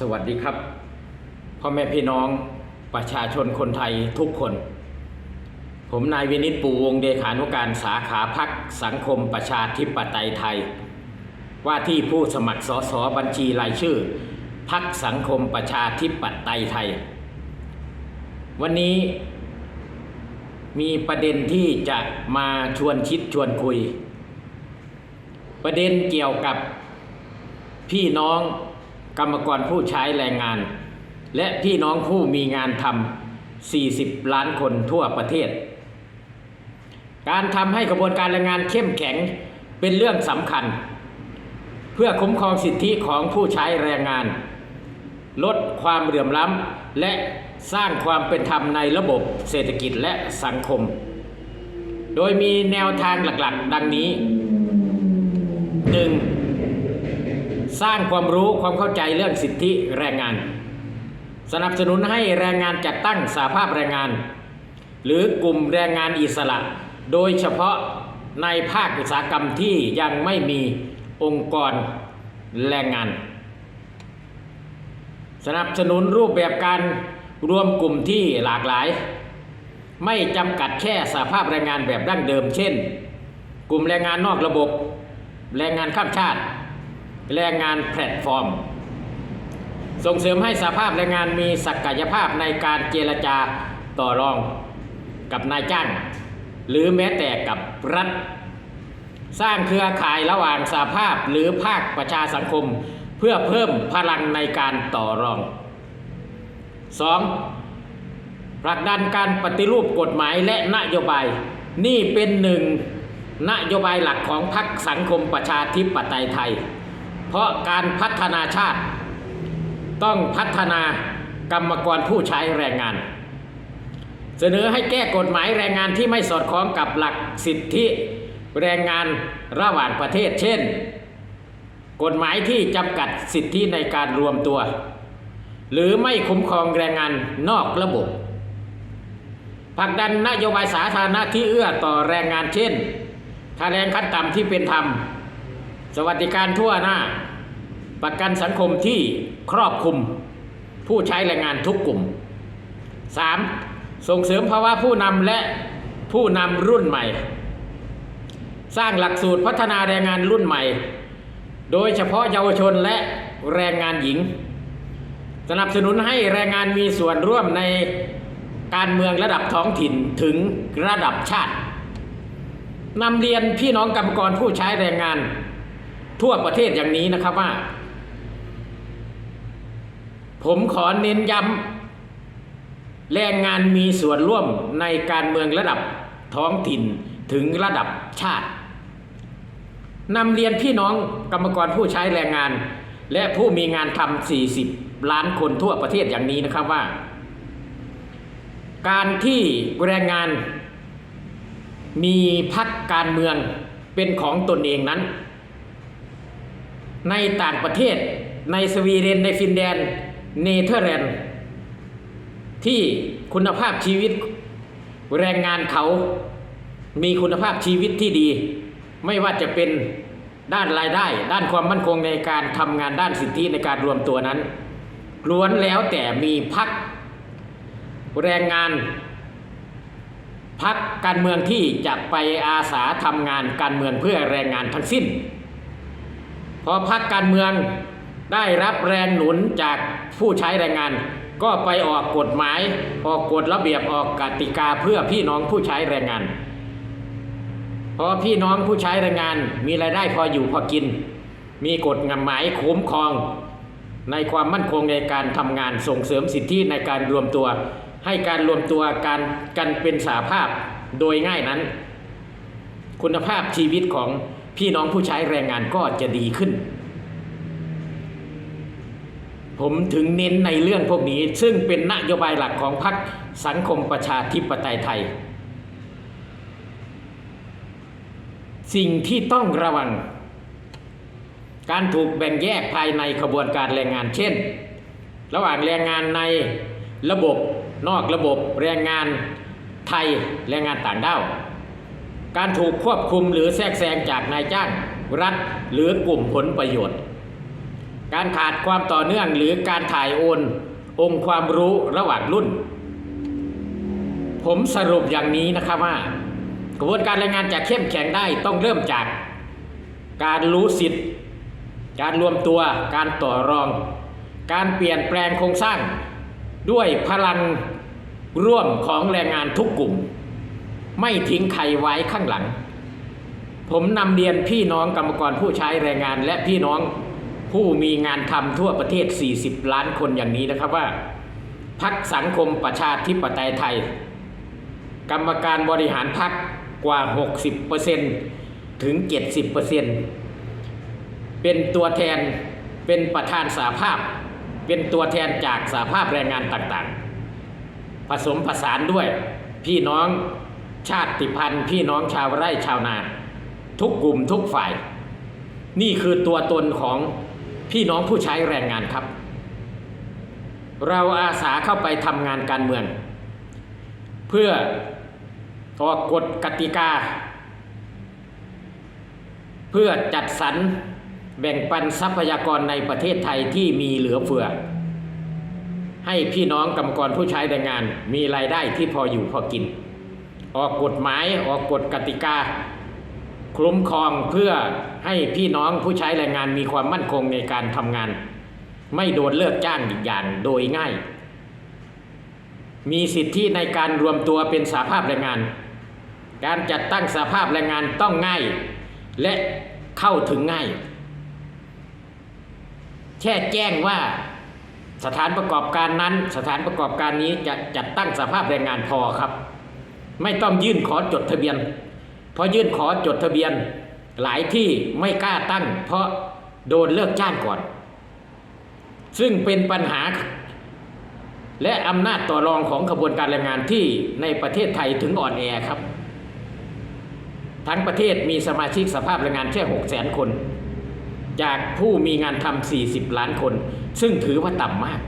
สวัสดีครับพ่อแม่พี่น้องประชาชนคนไทยทุกคน ผมนายวินิตปูวงเลขานุการสาขาพักสังคมประชาธิปไตยไทย ว่าที่ผู้สมัครสสบัญชีรายชื่อ พักสังคมประชาธิปไตยไทย วันนี้มีประเด็นที่จะมาชวนคิดชวนคุย ประเด็นเกี่ยวกับพี่น้อง กรรมกรผู้ใช้แรงงาน และพี่น้องผู้มีงานทำ 40 ล้านคนทั่วประเทศ การทำให้กระบวนการแรงงานเข้มแข็งเป็นเรื่องสำคัญ เพื่อคุ้มครองสิทธิของผู้ใช้แรงงาน ลดความเหลื่อมล้ำและสร้างความเป็นธรรมในระบบเศรษฐกิจและสังคม โดยมีแนวทางหลักๆ ดังนี้ สร้างความรู้ความเข้าใจเรื่องสิทธิแรงงาน สนับสนุนให้แรงงานจัดตั้งสาภาพแรงงาน หรือกลุ่มแรงงานอิสระ โดยเฉพาะในภาคอุตสาหกรรมที่ยังไม่มีองค์กรแรงงาน สนับสนุนรูปแบบการรวมกลุ่มที่หลากหลาย ไม่จำกัดแค่สาภาพแรงงานแบบดั้งเดิม เช่น กลุ่มแรงงานนอกระบบ แรงงานข้ามชาติ แรงงานแพลตฟอร์ม ส่งเสริมให้สภาพแรงงานมีศักยภาพในการเจรจาต่อรองกับนายจ้าง หรือแม้แต่กับรัฐ สร้างเครือข่ายระหว่างสาภาพหรือภาคประชาสังคม เพื่อเพิ่มพลังในการต่อรอง 2. ผลักดันการปฏิรูปกฎหมายและนโยบาย นี่เป็นหนึ่งนโยบายหลักของพรรคสังคมประชาธิปไตยไทย เพราะการพัฒนาชาติ ต้องพัฒนากรรมกรผู้ใช้แรงงาน เสนอให้แก้กฎหมายแรงงานที่ไม่สอดคล้องกับหลักสิทธิแรงงานระหว่างประเทศ เช่น กฎหมายที่จำกัดสิทธิในการรวมตัว หรือไม่คุ้มครองแรงงานนอกระบบผลักดันนโยบายสาธารณะที่เอื้อต่อแรงงานเช่นค่าแรงขั้นต่ำที่เป็นธรรม สวัสดิการทั่วหน้า ประกันสังคมที่ครอบคลุม ผู้ใช้แรงงานทุกกลุ่ม 3. ส่งเสริมภาวะผู้นำและผู้นำรุ่นใหม่ สร้างหลักสูตรพัฒนาแรงงานรุ่นใหม่ โดยเฉพาะเยาวชนและแรงงานหญิง สนับสนุนให้แรงงานมีส่วนร่วมในการเมืองระดับท้องถิ่นถึงระดับชาตินำเรียนพี่น้องกรรมกรผู้ใช้แรงงาน ทั่วประเทศอย่างนี้นะครับว่า ผมขอเน้นย้ำแรงงานมีส่วนร่วมในการเมืองระดับท้องถิ่นถึงระดับชาตินำเรียนพี่น้องกรรมกรผู้ใช้แรงงาน และผู้มีงานทำ40 ล้านคนทั่วประเทศอย่างนี้นะครับว่า การที่แรงงานมีพักการเมืองเป็นของตนเองนั้น ในต่างประเทศ ในสวีเดนในฟินแลนด์เนเธอร์แลนด์ที่คุณภาพชีวิตแรงงานเขามีคุณภาพชีวิตที่ดี ไม่ว่าจะเป็นด้านรายได้ ด้านความมั่นคงในการทำงานด้านสิทธิในการรวมตัวนั้นล้วนแล้วแต่มีพักแรงงานพักการเมืองที่จะไปอาสาทำงานการเมืองเพื่อแรงงานทั้งสิ้น พอพักการเมืองได้รับแรงหนุนจากผู้ใช้แรงงาน ก็ไปออกกฎหมายออกกฎระเบียบออกกติกาเพื่อพี่น้องผู้ใช้แรงงาน พอพี่น้องผู้ใช้แรงงานมีรายได้พออยู่พอกิน มีกฎหมายคุ้มครอง ในความมั่นคงในการทำงานส่งเสริมสิทธิในการรวมตัว ให้การรวมตัวการกันเป็นสาภาพโดยง่ายนั้น คุณภาพชีวิตของ พี่น้องผู้ใช้แรงงานก็จะดีขึ้น ผมถึงเน้นในเรื่องพวกนี้ ซึ่งเป็นนโยบายหลักของพรรคสังคมประชาธิปไตยไทย สิ่งที่ต้องระวัง การถูกแบ่งแยกภายในขบวนการแรงงานเช่น ระหว่างแรงงานในระบบนอกระบบแรงงานไทยแรงงานต่างด้าว การถูกควบคุมหรือแทรกแซงจากนายจ้างรัฐหรือกลุ่มผลประโยชน์ การขาดความต่อเนื่องหรือการถ่ายโอนองค์ความรู้ระหว่างรุ่น ผมสรุปอย่างนี้นะครับว่า กระบวนการแรงงานจะเข้มแข็งได้ต้องเริ่มจากการรู้สิทธิ์ การรวมตัวการต่อรอง การเปลี่ยนแปลงโครงสร้าง ด้วยพลังร่วมของแรงงานทุกกลุ่ม ไม่ทิ้งใครไว้ข้างหลัง ผมนำเรียนพี่น้องกรรมกรผู้ใช้แรงงาน และพี่น้องผู้มีงานทำทั่วประเทศ 40 ล้านคนอย่างนี้นะครับว่าพักสังคมประชาธิปไตยไทย กรรมการบริหารพักกว่า 60%ถึง 70%เป็นตัวแทนเป็นประธานสาภาพ เป็นตัวแทนจากสาภาพแรงงานต่างๆ ผสมผสานด้วยพี่น้อง ชาติพันธุ์พี่น้องชาวไร่ชาวนา ทุกกลุ่มทุกฝ่าย นี่คือตัวตนของพี่น้องผู้ใช้แรงงานครับ เราอาสาเข้าไปทำงานการเมือง เพื่อออกกฎกติกา เพื่อจัดสรรแบ่งปันทรัพยากรในประเทศไทยที่มีเหลือเฟือ ให้พี่น้องกรรมกรผู้ใช้แรงงานมีรายได้ที่พออยู่พอกิน ออกกฎหมายออกกฎกติกา คุ้มครองเพื่อให้พี่น้องผู้ใช้แรงงานมีความมั่นคงในการทำงาน ไม่โดนเลิกจ้างอีกอย่างโดยง่าย มีสิทธิในการรวมตัวเป็นสาภาพแรงงาน การจัดตั้งสาภาพแรงงานต้องง่าย และเข้าถึงง่ายแค่แจ้งว่าสถานประกอบการนั้น สถานประกอบการนี้จะจัดตั้งสาภาพแรงงานพอครับ ไม่ต้องยื่นขอจดทะเบียน เพราะยื่นขอจดทะเบียน หลายที่ไม่กล้าตั้ง เพราะโดนเลิกจ้างก่อน ซึ่งเป็นปัญหา และอำนาจต่อรองของขบวนการแรงงานที่ในประเทศไทยถึงอ่อนแอครับ ทั้งประเทศมีสมาชิกสภาพแรงงานแค่6 0 0 0 0คน จากผู้มีงานทำ40 ล้านคน ซึ่งถือว่าต่ำมาก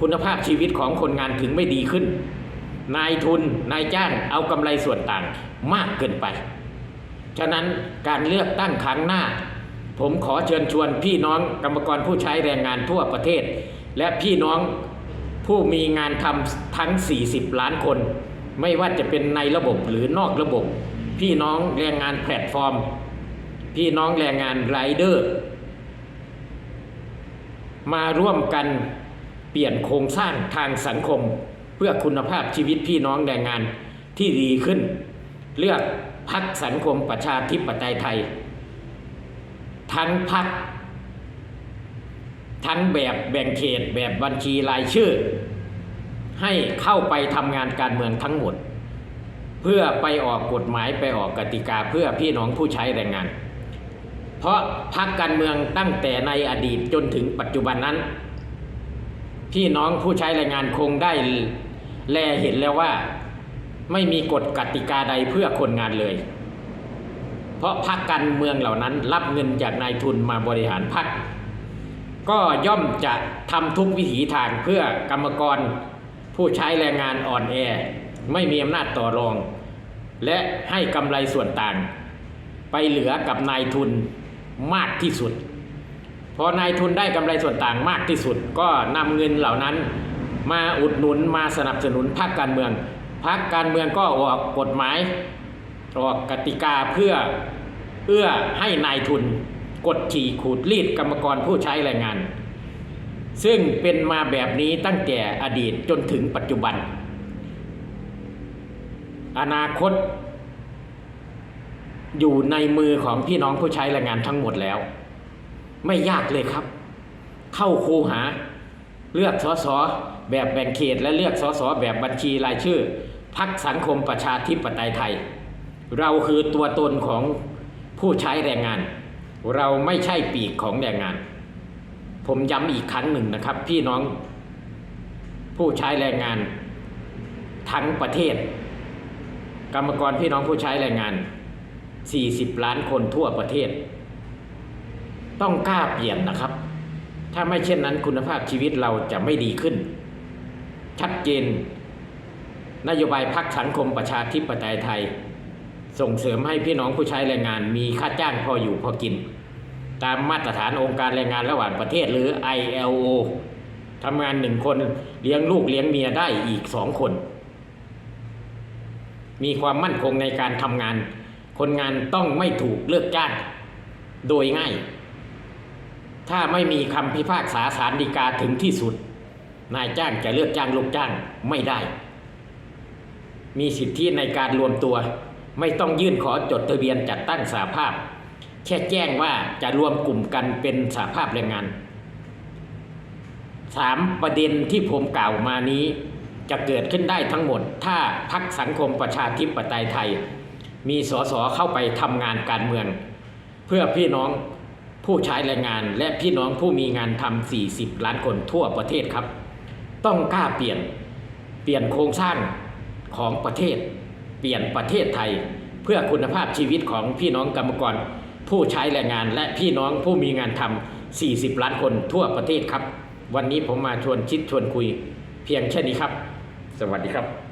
คุณภาพชีวิตของคนงานถึงไม่ดีขึ้น นายทุนนายจ้างเอากำไรส่วนต่างมากเกินไป ฉะนั้นการเลือกตั้งครั้งหน้า ผมขอเชิญชวนพี่น้องกรรมกรผู้ใช้แรงงานทั่วประเทศ และพี่น้องผู้มีงานทำทั้ง 40 ล้านคน ไม่ว่าจะเป็นในระบบหรือนอกระบบ พี่น้องแรงงานแพลตฟอร์ม พี่น้องแรงงานไรเดอร์ มาร่วมกันเปลี่ยนโครงสร้างทางสังคม เพื่อคุณภาพชีวิตพี่น้องแรงงานที่ดีขึ้น เลือกพักสังคมประชาธิปไตยไทย ทั้งพักทั้งแบบแบ่งเขตแบบบัญชีรายชื่อ ให้เข้าไปทำงานการเมืองทั้งหมด เพื่อไปออกกฎหมายไปออกกติกาเพื่อพี่น้องผู้ใช้แรงงาน เพราะพักการเมืองตั้งแต่ในอดีตจนถึงปัจจุบันนั้น พี่น้องผู้ใช้แรงงานคงได้ แลเห็นแล้วว่าไม่มีกฎกติกาใดเพื่อคนงานเลย เพราะพรรคการเมืองเหล่านั้นรับเงินจากนายทุนมาบริหารพรรคก็ย่อมจะทำทุกวิถีทางเพื่อกรรมกร ผู้ใช้แรงงานอ่อนแอ ไม่มีอำนาจต่อรอง และให้กำไรส่วนต่าง ไปเหลือกับนายทุนมากที่สุด พอนายทุนได้กำไรส่วนต่างมากที่สุด ก็นำเงินเหล่านั้น มาอุดหนุนมาสนับสนุนพรรคการเมืองพรรคการเมืองก็ออกกฎหมายออกกติกาเพื่อเอื้อให้นายทุนกดขี่ขูดรีดกรรมกรผู้ใช้แรงงาน ซึ่งเป็นมาแบบนี้ตั้งแต่อดีตจนถึงปัจจุบัน อนาคต อยู่ในมือของพี่น้องผู้ใช้แรงงานทั้งหมดแล้ว ไม่ยากเลยครับ เข้าคูหาเลือกสส แบบแบ่งเขตและเลือกสสแบบบัญชีรายชื่อพักสังคมประชาธิปไตยไทย เราคือตัวตนของผู้ใช้แรงงาน เราไม่ใช่ปีกของแรงงาน ผมย้ำอีกครั้งหนึ่งนะครับ พี่น้อง ผู้ใช้แรงงาน ทั้งประเทศ กรรมกรพี่น้องผู้ใช้แรงงาน 40 ล้านคนทั่วประเทศ ต้องกล้าเปลี่ยนนะครับ ถ้าไม่เช่นนั้นคุณภาพชีวิตเราจะไม่ดีขึ้น ชัดเจน นโยบายพักสังคมประชาธิปไตยไทย ส่งเสริมให้พี่น้องผู้ใช้แรงงานมีค่าจ้างพออยู่พอกิน ตามมาตรฐานองค์การแรงงานระหว่างประเทศหรือ ILO ทำงานหนึ่งคนเลี้ยงลูกเลี้ยงเมียได้อีกสองคน มีความมั่นคงในการทำงาน คนงานต้องไม่ถูกเลิกจ้าง โดยง่าย ถ้าไม่มีคำพิพากษาศาลฎีกาถึงที่สุด นายจ้างจะเลิกจ้างลูกจ้างไม่ได้ มีสิทธิในการรวมตัว ไม่ต้องยื่นขอจดทะเบียนจัดตั้งสาภาพ แค่แจ้งว่าจะรวมกลุ่มกันเป็นสาภาพแรงงานสามประเด็นที่ผมกล่าวมานี้ จะเกิดขึ้นได้ทั้งหมด ถ้าพักสังคมประชาธิปไตยไทย มีสสเข้าไปทำงานการเมือง เพื่อพี่น้องผู้ใช้แรงงานและพี่น้องผู้มีงานทำ40 ล้านคนทั่วประเทศครับ ต้องกล้าเปลี่ยน เปลี่ยนโครงสร้างของประเทศ เปลี่ยนประเทศไทย เพื่อคุณภาพชีวิตของพี่น้องกรรมกร ผู้ใช้แรงงานและพี่น้องผู้มีงานทำ40 ล้านคนทั่วประเทศครับ วันนี้ผมมาชวนคิดชวนคุย เพียงแค่นี้ครับ สวัสดีครับ